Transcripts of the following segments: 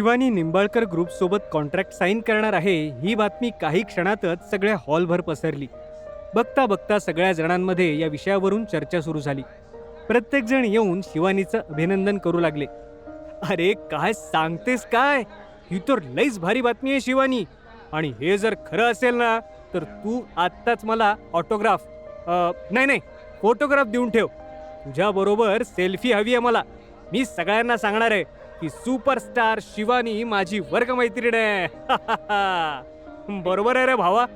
Shivani Nimbalkar group सोबत contract sign करणार आहे ही बातमी काही क्षणातच सगळ्या हॉलभर पसरली. बघता बघता सगळ्या जणांमध्ये या विषयावरून चर्चा सुरू झाली. प्रत्येकजण येऊन शिवानीचं अभिनंदन करू लागले. अरे काय सांगतेस काय? ही तर लईच भारी बातमी आहे शिवानी. आणि हे जर खरं असेल ना तर तू आत्ताच मला ऑटोग्राफ नाही नाही फोटोग्राफ देऊन ठेव. तुझ्याबरोबर सेल्फी हवी आहे मला. मी सगळ्यांना सांगणार आहे. की सुपरस्टार शिवानी माझी वर्गमैत्रीण आहे. बरोबर आहे रे भावा.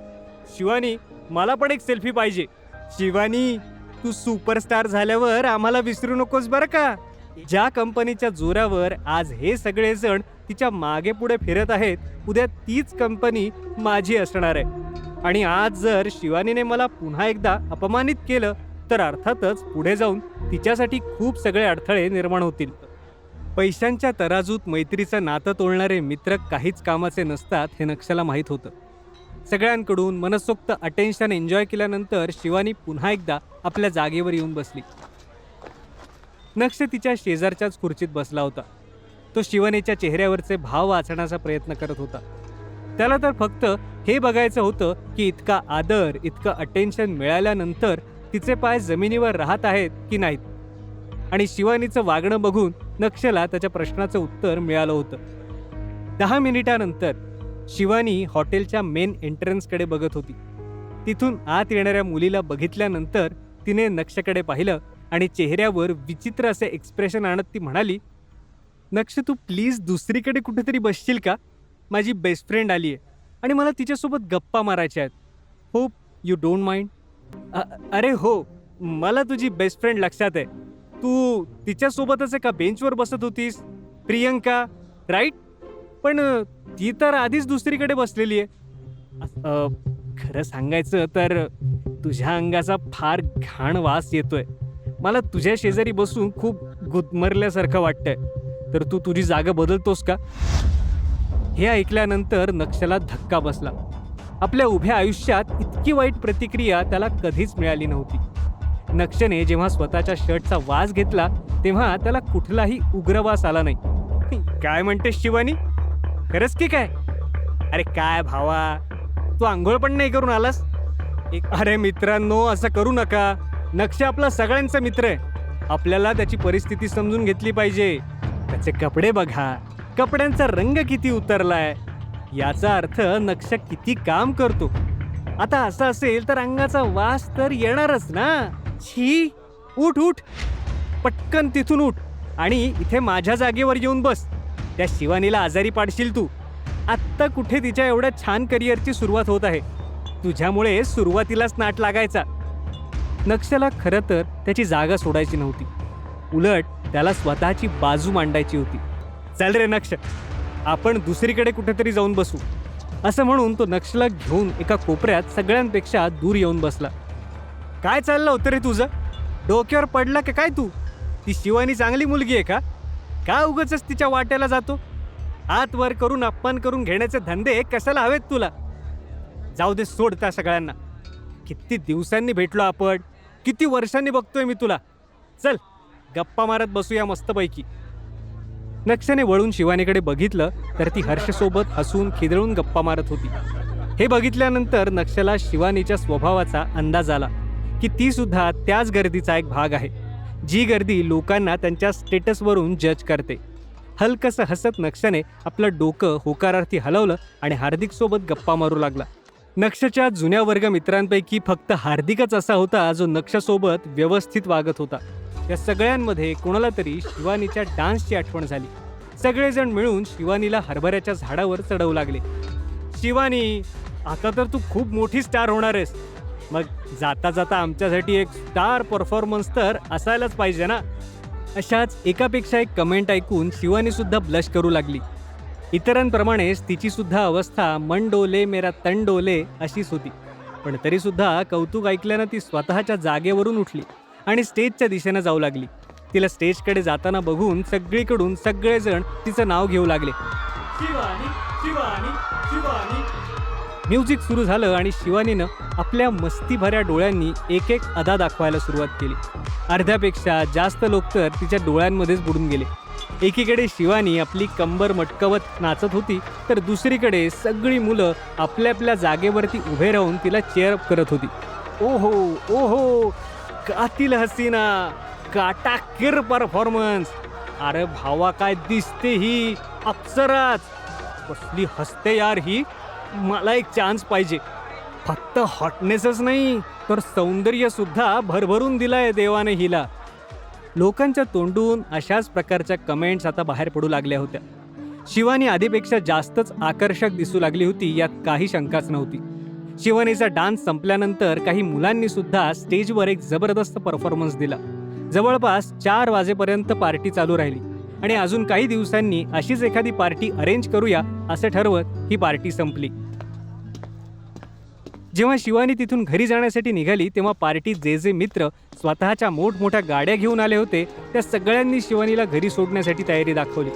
शिवानी मला पण एक सेल्फी पाहिजे. शिवानी तू सुपरस्टार झाल्यावर आम्हाला विसरू नकोस बरं का? ज्या कंपनीच्या जोरावर आज हे सगळेजण तिच्यामागे पुढे फिरत आहेत उद्या तीच कंपनी माझी असणार आहे. आणि आज जर शिवानीने मला पुन्हा एकदा अपमानित केलं तर अर्थातच पुढे जाऊन तिच्यासाठी खूप सगळे अडथळे निर्माण होतील. पैशांच्या तराजूत मैत्रीचं नातं तोडणारे मित्र काहीच कामाचे नसतात हे नक्षला माहीत होतं. सगळ्यांकडून मनसोक्त अटेन्शन एन्जॉय केल्यानंतर शिवानी पुन्हा एकदा आपल्या जागेवर येऊन बसली. नक्ष तिच्या शेजारच्याच खुर्चीत बसला होता. तो शिवानीच्या चेहऱ्यावरचे भाव वाचण्याचा प्रयत्न करत होता. त्याला तर फक्त हे बघायचं होतं की इतका आदर इतकं अटेन्शन मिळाल्यानंतर तिचे पाय जमिनीवर राहत आहेत की नाहीत. आणि शिवानीचं वागणं बघून नक्षला त्याच्या प्रश्नाचं उत्तर मिळालं होतं. दहा मिनिटानंतर शिवानी हॉटेलच्या मेन एंट्रन्सकडे बघत होती. तिथून आत येणाऱ्या मुलीला बघितल्यानंतर तिने नक्षकडे पाहिलं आणि चेहऱ्यावर विचित्र असे एक्सप्रेशन आणत ती म्हणाली नक्ष तू प्लीज दुसरीकडे कुठेतरी बसशील का? माझी बेस्ट फ्रेंड आली आहे आणि मला तिच्यासोबत गप्पा मारायच्या आहेत. होप यू डोंट माइंड अरे हो मला तुझी बेस्ट फ्रेंड लक्षात आहे. तू तिच्यासोबतच एका बेंचवर बसत होतीस प्रियंका राईट पण ती तर आधीच दुसरीकडे बसलेली आहे. खरं सांगायचं तर तुझ्या अंगाचा फार घाण वास येतोय. मला तुझ्या शेजारी बसून खूप गुदमरल्यासारखं वाटतंय. तर तू तुझी जागा बदलतोस का? हे ऐकल्यानंतर नक्षला धक्का बसला. आपल्या उभ्या आयुष्यात इतकी वाईट प्रतिक्रिया त्याला कधीच मिळाली नव्हती. नक्षने जेव्हा स्वतःच्या शर्टचा वास घेतला तेव्हा त्याला कुठलाही उग्रवास आला नाही. काय म्हणतेस शिवानी? खरंच की काय? अरे काय भावा? तू आंघोळ पण नाही करून आलास? एक अरे मित्रांनो असं करू नका. नक्ष आपला सगळ्यांचा मित्र आहे. आपल्याला त्याची परिस्थिती समजून घेतली पाहिजे. त्याचे कपडे बघा. कपड्यांचा रंग किती उतरलाय. याचा अर्थ नक्ष किती काम करतो. आता असं असेल तर अंगाचा वास तर येणारच ना? छी उठ उठ. पटकन तिथून उठ आणि इथे माझ्या जागेवर येऊन बस. त्या शिवानीला आजारी पाडशील तू. आत्ता कुठे तिच्या एवढ्या छान करिअरची सुरुवात होत आहे? तुझ्यामुळे सुरुवातीलाच नाट लागायचा. नक्षला खरं तर त्याची जागा सोडायची नव्हती. उलट त्याला स्वतःची बाजू मांडायची होती. चल रे नक्ष आपण दुसरीकडे कुठेतरी जाऊन बसू. असं म्हणून तो नक्षला घेऊन एका कोपऱ्यात सगळ्यांपेक्षा दूर येऊन बसला. काय चाललं होतं रे तुझं? डोक्यावर पडला का काय तू? ती शिवानी चांगली मुलगी आहे का? का उगच तिच्या वाट्याला जातो? हात वर करून अपमान करून घेण्याचे धंदे कशाला हवेत तुला? जाऊ दे सोड त्या सगळ्यांना. किती दिवसांनी भेटलो आपण. किती वर्षांनी बघतोय मी तुला. चल गप्पा मारत बसूया मस्तपैकी. नक्षाने वळून शिवानीकडे बघितलं तर ती हर्षसोबत हसून खिदळून गप्पा मारत होती. हे बघितल्यानंतर नक्षला शिवानीच्या स्वभावाचा अंदाज आला. की ती सुद्धा त्याच गर्दीचा एक भाग आहे जी गर्दी लोकांना त्यांच्या स्टेटसवरून जज करते. हलकसं हसत नक्षाने आपलं डोकं होकारार्थी हलवलं आणि हार्दिकसोबत गप्पा मारू लागला. नक्षच्या जुन्या वर्ग मित्रांपैकी फक्त हार्दिकच असा होता जो नक्षसोबत व्यवस्थित वागत होता. या सगळ्यांमध्ये कोणाला तरी शिवानीच्या डान्सची आठवण झाली. सगळेजण मिळून शिवानीला हरभऱ्याच्या झाडावर चढवू लागले. शिवानी आता तर तू खूप मोठी स्टार होणार आहेस. मग जाता जाता आमच्यासाठी एक स्टार परफॉर्मन्स तर असायलाच पाहिजे ना? अशाच एकापेक्षा एक कमेंट ऐकून शिवानीसुद्धा ब्लश करू लागली. इतरांप्रमाणेच तिचीसुद्धा अवस्था मन डोले मेरा तन डोले अशीच होती. पण तरीसुद्धा कौतुक ऐकल्यानं ती स्वतःच्या जागेवरून उठली आणि स्टेजच्या दिशेनं जाऊ लागली. तिला स्टेजकडे जाताना बघून सगळीकडून सगळेजण तिचं नाव घेऊ लागले. शिवानी शिवानी शिवानी. म्युझिक सुरू झालं आणि शिवानीनं आपल्या मस्तीभऱ्या डोळ्यांनी एक एक अदा दाखवायला सुरुवात केली. अर्ध्यापेक्षा जास्त लोक तर तिच्या डोळ्यांमध्येच बुडून गेले. एकीकडे शिवानी आपली कंबर मटकवत नाचत होती तर दुसरीकडे सगळी मुलं आपल्या आपल्या जागेवरती उभे राहून तिला चेअरअप करत होती. ओहो ओहो कातील हसीना काटाकीर परफॉर्मन्स अरे भावा काय दिसते ही? अप्सराच. कसली हसते यार ही. मला एक चान्स पाहिजे. फक्त हॉटनेसच नाही तर सौंदर्यसुद्धा भरभरून भरभरून दिलाय देवाने हिला. लोकांच्या तोंडून अशाच प्रकारच्या कमेंट्स आता बाहेर पडू लागल्या होत्या. शिवानी आधीपेक्षा जास्तच आकर्षक दिसू लागली होती यात काही शंकाच नव्हती. शिवानीचा डान्स संपल्यानंतर काही मुलांनी सुद्धा स्टेजवर एक जबरदस्त परफॉर्मन्स दिला. जवळपास चार वाजेपर्यंत पार्टी चालू राहिली. आणि अजून काही दिवसांनी अशीच एखादी पार्टी अरेंज करूया असं ठरवत ही पार्टी संपली. जेव्हा शिवानी तिथून घरी जाण्यासाठी निघाली तेव्हा पार्टीत जे जे मित्र स्वतःच्या मोठमोठ्या गाड्या घेऊन आले होते त्या सगळ्यांनी शिवानीला घरी सोडण्यासाठी तयारी दाखवली.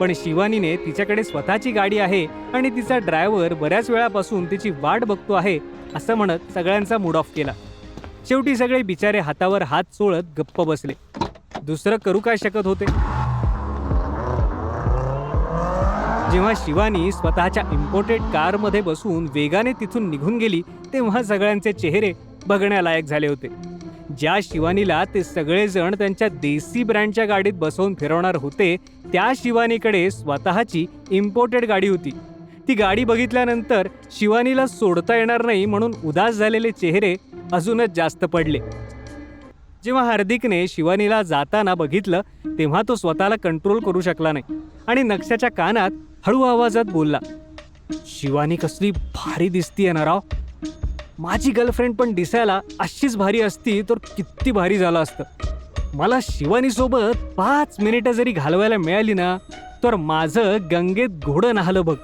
पण शिवानीने तिच्याकडे स्वतःची गाडी आहे आणि तिचा ड्रायव्हर बऱ्याच वेळापासून तिची वाट बघतो आहे असं म्हणत सगळ्यांचा मूड ऑफ केला. शेवटी सगळे बिचारे हातावर हात चोळत गप्प बसले. दुसरं करू काय शकत होते? जेव्हा शिवानी स्वतःच्या इम्पोर्टेड कारमध्ये बसून वेगाने तिथून निघून गेली तेव्हा सगळ्यांचे चेहरे बघण्यालायक झाले होते. ज्या शिवानीला ते सगळेजण त्यांच्या देसी ब्रँडच्या गाडीत बसवून फिरवणार होते त्या शिवानीकडे स्वतःची इम्पोर्टेड गाडी होती. ती गाडी बघितल्यानंतर शिवानीला सोडता येणार नाही म्हणून उदास झालेले चेहरे अजूनच जास्त पडले. जेव्हा हार्दिकने शिवानीला जाताना बघितलं तेव्हा तो स्वतःला कंट्रोल करू शकला नाही आणि नक्षाच्या कानात हळू आवाजात बोलला शिवानी कसली भारी दिसतीये ना राव. माझी गर्लफ्रेंड पण दिसायला अशीच भारी असती तर किती भारी झालं असतं. मला शिवानी सोबत पाच मिनिटं जरी घालवायला मिळाली ना तर माझं गंगेत घोडं नाहलं बघ.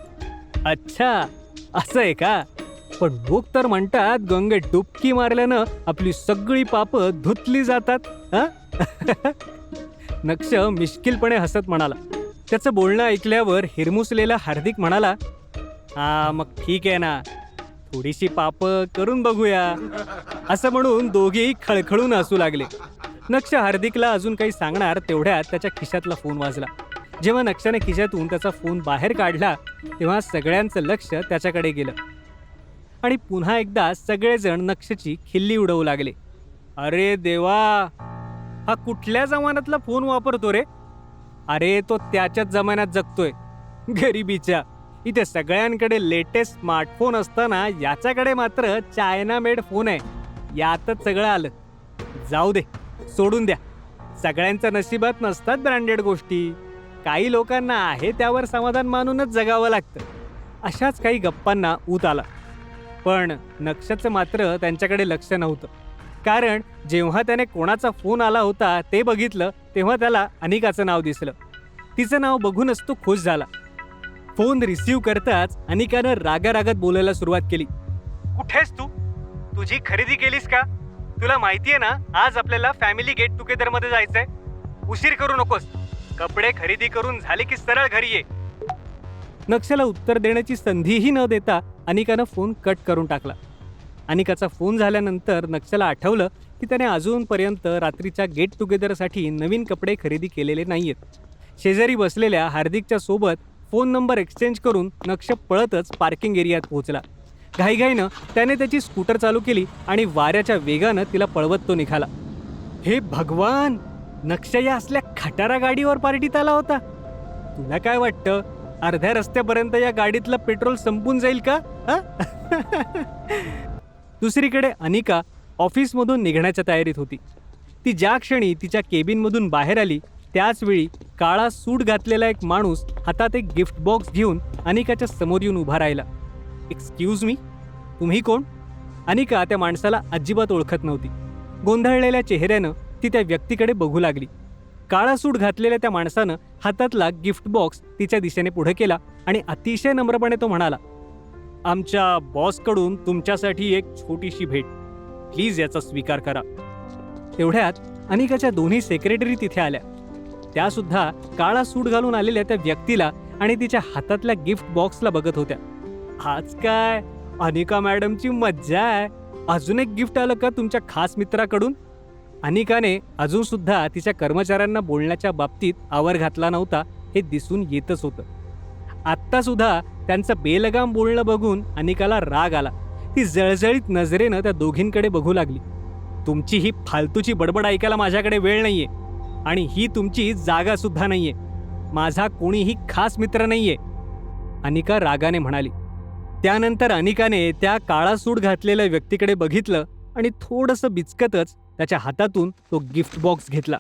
अच्छा असं आहे का? पण लोक तर म्हणतात गंगेत डुबकी मारल्यानं आपली सगळी पापं धुतली जातात नक्ष मिश्किलपणे हसत म्हणाला. त्याचं बोलणं ऐकल्यावर हिरमुसलेला हार्दिक म्हणाला हा मग ठीक आहे ना. थोडीशी पाप करून बघूया. असं म्हणून दोघेही खळखळून हसू लागले. नक्ष हार्दिकला अजून काही सांगणार तेवढ्यात त्याच्या खिशातला फोन वाजला. जेव्हा नक्षाने खिशातून त्याचा फोन बाहेर काढला तेव्हा सगळ्यांचं लक्ष त्याच्याकडे गेलं. आणि पुन्हा एकदा सगळेजण नक्षची खिल्ली उडवू लागले. अरे देवा! हा कुठल्या जमान्यातला फोन वापरतो रे? अरे तो त्याच्याच जमान्यात जगतोय. गरिबीच्या. इथे सगळ्यांकडे लेटेस्ट स्मार्टफोन असताना याच्याकडे मात्र चायना मेड फोन आहे. यातच सगळं आलं. जाऊ दे सोडून द्या. सगळ्यांच्या नशिबात नसतात ब्रँडेड गोष्टी. काही लोकांना आहे त्यावर समाधान मानूनच जगावं लागतं. अशाच काही गप्पांना ऊत आला. पण नक्षचं मात्र त्यांच्याकडे लक्ष नव्हतं. कारण जेव्हा त्याने कोणाचा फोन आला होता ते बघितलं तेव्हा त्याला अनिकाचं नाव दिसलं. तिचं नाव बघूनच तो खुश झाला. फोन रिसीव्ह करताच अनिकानं रागारागात बोलायला सुरुवात केली. कुठेस तू? तुझी खरेदी केलीस का? तुला माहितीये ना आज आपल्याला फॅमिली गेट टुगेदरमध्ये जायचंय. उशीर करू नकोस. कपडे खरेदी करून झाले की सरळ घरी ये. नक्षला उत्तर देण्याची संधीही न देता अनिकानं फोन कट करून टाकला. अनिकाचा फोन झाल्यानंतर नक्षला आठवलं की त्याने अजूनपर्यंत रात्रीच्या गेट टुगेदरसाठी नवीन कपडे खरेदी केलेले नाही आहेत शेजारी बसलेल्या हार्दिकच्या सोबत फोन नंबर एक्सचेंज करून नक्ष पळतच पार्किंग एरियात पोहोचला. घाईघाईनं त्याने त्याची स्कूटर चालू केली आणि वाऱ्याच्या वेगानं तिला पळवत तो निघाला. हे भगवान! नक्ष या असल्या खटारा गाडीवर पार्टीत आला होता. तुला काय वाटतं? अर्ध्या रस्त्यापर्यंत या गाडीतलं पेट्रोल संपून जाईल का? दुसरीकडे अनिका ऑफिसमधून निघण्याच्या तयारीत होती. ती ज्या क्षणी तिच्या केबिनमधून बाहेर आली त्याच वेळी काळा सूट घातलेला एक माणूस हातात एक गिफ्ट बॉक्स घेऊन अनिकाच्या समोर येऊन उभा राहिला. एक्सक्यूज मी तुम्ही कोण? अनिका त्या माणसाला अजिबात ओळखत नव्हती. गोंधळलेल्या चेहऱ्यानं ती त्या व्यक्तीकडे बघू लागली. काळा सूट घातलेल्या त्या माणसानं हातातला गिफ्ट बॉक्स तिच्या दिशेने पुढे केला आणि अतिशय नम्रपणे तो म्हणाला आमच्या बॉसकडून तुमच्यासाठी एक छोटीशी भेट. प्लीज याचा स्वीकार करा. तेवढ्यात अनिकाच्या दोन्ही सेक्रेटरी तिथे आल्या. त्यासुद्धा काळा सूट घालून आलेल्या त्या व्यक्तीला आणि तिच्या हातातल्या गिफ्ट बॉक्सला बघत होत्या. आज काय? अनिका मॅडमची मज्जा आहे. अजून एक गिफ्ट आलं का तुमच्या खास मित्राकडून? अनिकाने अजूनसुद्धा तिच्या कर्मचाऱ्यांना बोलण्याच्या बाबतीत आवर घातला नव्हता हे दिसून येतच होतं. आत्तासुद्धा त्यांचं बेलगाम बोलणं बघून अनिकाला राग आला. ती जळजळीत नजरेनं त्या दोघींकडे बघू लागली. तुमची ही फालतूची बडबड ऐकायला माझ्याकडे वेळ नाहीये आणि ही तुमची जागासुद्धा नाहीये. माझा कोणीही खास मित्र नाहीये. अनिका रागाने म्हणाली. त्यानंतर अनिकाने त्या काळा सूट घातलेल्या व्यक्तीकडे बघितलं आणि थोडंसं बिचकतच त्याच्या हातातून तो गिफ्ट बॉक्स घेतला.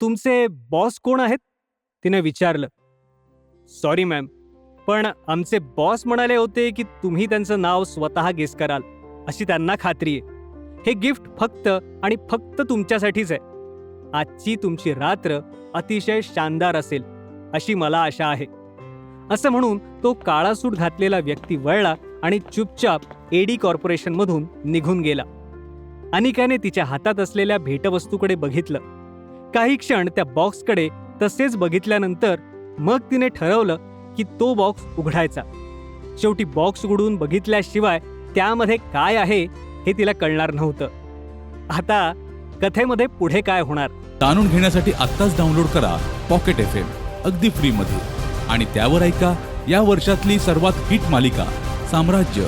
तुमचे बॉस कोण आहेत? तिने विचारलं. सॉरी मॅम पण आमचे बॉस म्हणाले होते की तुम्ही त्यांचं नाव स्वतः गेस कराल. अशी त्यांना खात्री आहे. हे गिफ्ट फक्त आणि फक्त तुमच्यासाठीच आहे. आजची तुमची रात्र अतिशय शानदार असेल अशी मला आशा आहे. असं म्हणून तो काळा सूट घातलेला व्यक्ती वळला आणि चुपचाप एडी कॉर्पोरेशनमधून निघून गेला. अनिकाने तिच्या हातात असलेल्या भेटवस्तूकडे बघितलं. काही क्षण त्या बॉक्सकडे तसेच बघितल्यानंतर मग तिने ठरवलं की तो बॉक्स उघडायचा. शेवटी बॉक्स उघडून बघितल्याशिवाय त्यामध्ये काय आहे हे तिला कळणार नव्हतं. आता कथेमध्ये पुढे काय होणार? जाणून घेण्यासाठी आत्ताच डाउनलोड करा पॉकेट एफ एम अगदी फ्रीमध्ये आणि त्यावर ऐका या वर्षातली सर्वात हिट मालिका साम्राज्य.